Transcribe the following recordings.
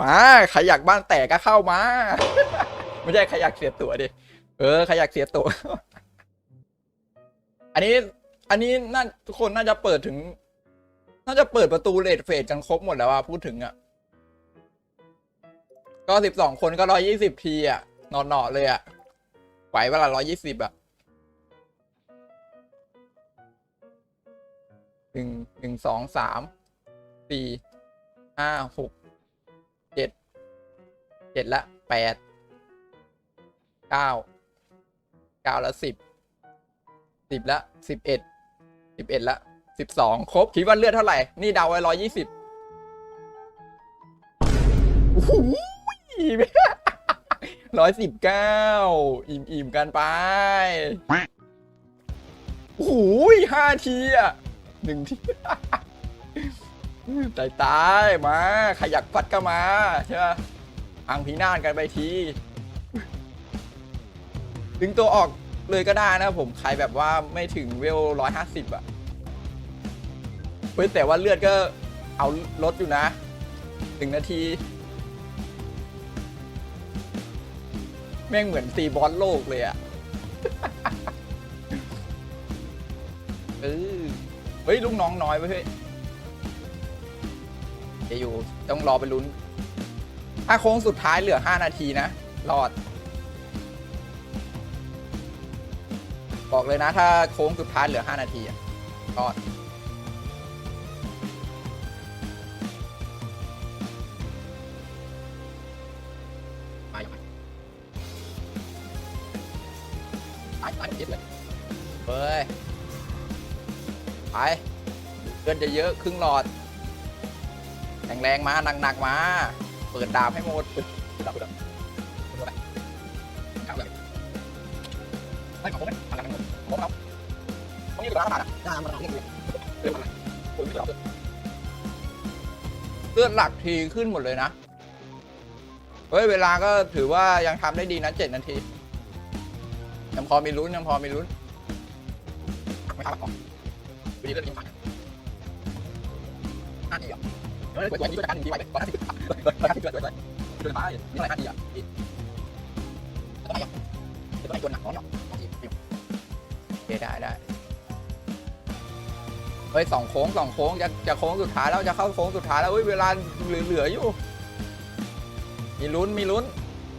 มาใครอยากบ้านแตกก็เข้ามา ไม่ใช่ใครอยากเสียตั๋วดิเออใครอยากเสียตั๋วอันนี้ อันนี้น่าทุกคนน่าจะเปิดถึง น่าจะเปิดประตูเลดเฟสกันครบหมดแล้วว่าพูดถึงอะ ก็สิบสองคนก็ร้อยี่สิบทีอะนอนๆเลยอะไหวเวลาร้อยี่สิบอะหนึ่งหนึ่งสองสามสี่ห้าหก เจ็ดเจ็ดละแปดเก้าเก้าละสิบสิบละสิบเอ็ดสิบเอ็ดละสิบสองครบ คิดว่าเลือดเท่าไหร่ นี่เดาไว้ร้อยยี่สิบโอ้โหร้อยสิบเก้าอิ่มอิ่มกันไป โอ้โหห้าทีอะหนึ่งที ตายตายๆมาขยักฟัดก็มาใช่ไหมอังพีนานกันไปทีดึงตัวออกเลยก็ได้นะผมใครแบบว่าไม่ถึงเวลร้อยห้าสิบอะเฮ้ยแต่ว่าเลือดก็เอาลดอยู่นะหนึ่งนาที แม่งเหมือนตีบอลโลกเลยอะเออเฮ้ย ลูกน้องน้อยไปเฮ้ย เดี๋ยวอยู่ต้องรอไปลุ้น ถ้าโค้งสุดท้ายเหลือ 5 นาทีนะ รอด บอกเลยนะ ถ้าโค้งสุดท้ายเหลือ 5 นาทีอะรอด ไปไปไปไปเย็ดเลยเฮ้ย ไปเลือดจะเยอะครึ่งหลอด แรงแรงๆมาหนักๆมา เปิดดาบให้หมดเปิดาบเปิดาบเปิดาบข้างเลยไม่ขอผมไหมทำกันหมดผมเอาต้องนี่ตัวร้านอาหารอะหน้ามันหลังเนี่ยเรื่องอะไรผมไม่รับเลือดหลักทีขึ้นหมดเลยนะ เฮ้ย เวลาก็ถือว่ายังทำได้ดีนะเจ็ดนาที ยังพอมีลุ้นยังพอมีลุ้นไม่ทำหรอกวิธีเล่นยังไงห้าทีอะ เฮ้ยวันนี้ด้วยกันหนึ่งทีไหวไหมร้อยห้าสิบร้อยห้าสิบเกิดด้วยเกิดไปนี่อะไรห้าทีอะอีกเท่าไหร่อะเท่าไหร่ตัวหนักน้อยอะโอเคได้ได้เฮ้ยสองโค้งสองโค้งจะจะโค้งสุดท้ายแล้วจะเข้าโค้งสุดท้ายแล้วเฮ้ยเวลาเหลืออยู่ มีลุ้นมีลุ้น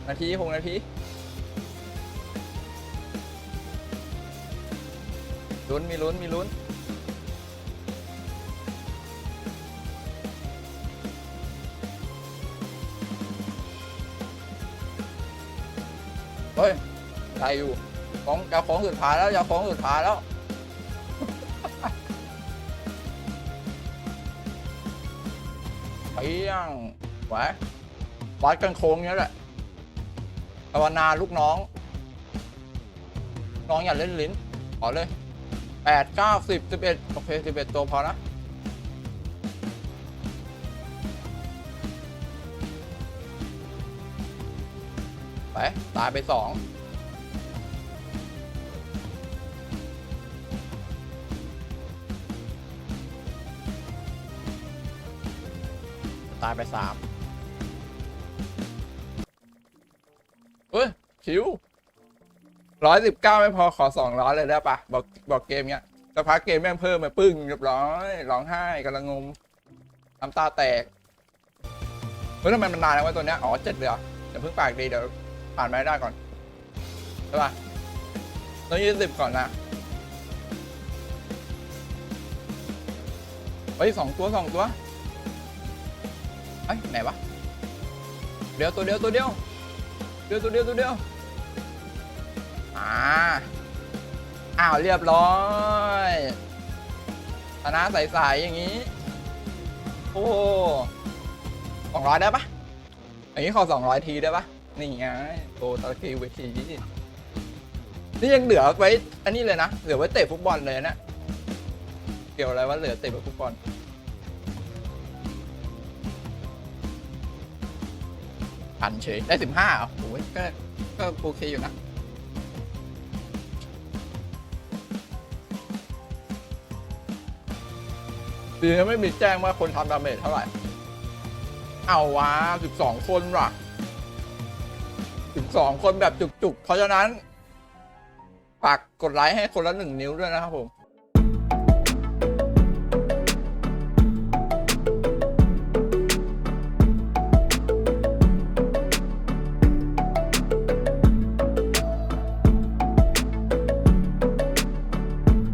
นาทีหกนาทีลุ้นมีลุ้นมีลุ้น เฮ้ยได้อยู่ ของจะของสุดท้ายแล้วจะของสุดท้ายแล้ว ไปยังไหววัดกันโค้งเนี้ยแหละภาวนาลูกน้อง น้องอย่าเล่นลิ้นขอเลยแปดเก้าสิบสิบเอ็ดโอเคสิบเอ็ดตัวพอนะ ไป ตายไปสองตายไปสามเฮ้ย ชิวร้อยสิบเก้าไม่พอขอสองร้อยเลยได้ปะบอกบอกเกมเนี้ยสักพักเกมแม่งเพิ่มมาปึ้งเรียบร้อยร้องไห้กำลังงมน้ำตาแตกเฮ้ยทำไมมันนานแล้ววะตัวเนี้ยอ๋อเจ็ดเลยเหรอเดี๋ยวเพิ่งปากดีเดี๋ยว ผ่านไปได้ก่อนใช่ป่ะต้องยี่สิบก่อนนะเฮ้ยสองตัวสองตัวเฮ้ยไหนวะเดี๋ยวตัวเดียวตัวเดียวเดียวตัวเดียวตัวเดียวอ่าอ้าวเรียบร้อยชนะใสๆอย่างนี้ โอ้สองร้อยได้ปะอย่างนี้ขอสองร้อยทีได้ปะ นี่ไงโตตะกีเวทีนี่ยังเหลือไว้ อันนี้เลยนะ เหลือไว้เตะฟุตบอลเลยนะเกี่ยวอะไรว่าเหลือเตะฟุตบอลพันเฉยได้สิบห้าอะโอ้ยก็ก็โอเคอยู่นะดีนะไม่มีแจ้งว่าคนทำดาเมจเท่าไหร่ เอาวะสิบสองคนว่ะ สิบสองคนแบบจุกๆ เพราะฉะนั้นฝากกดไลค์ให้คนละหนึ่งนิ้วด้วยนะครับผม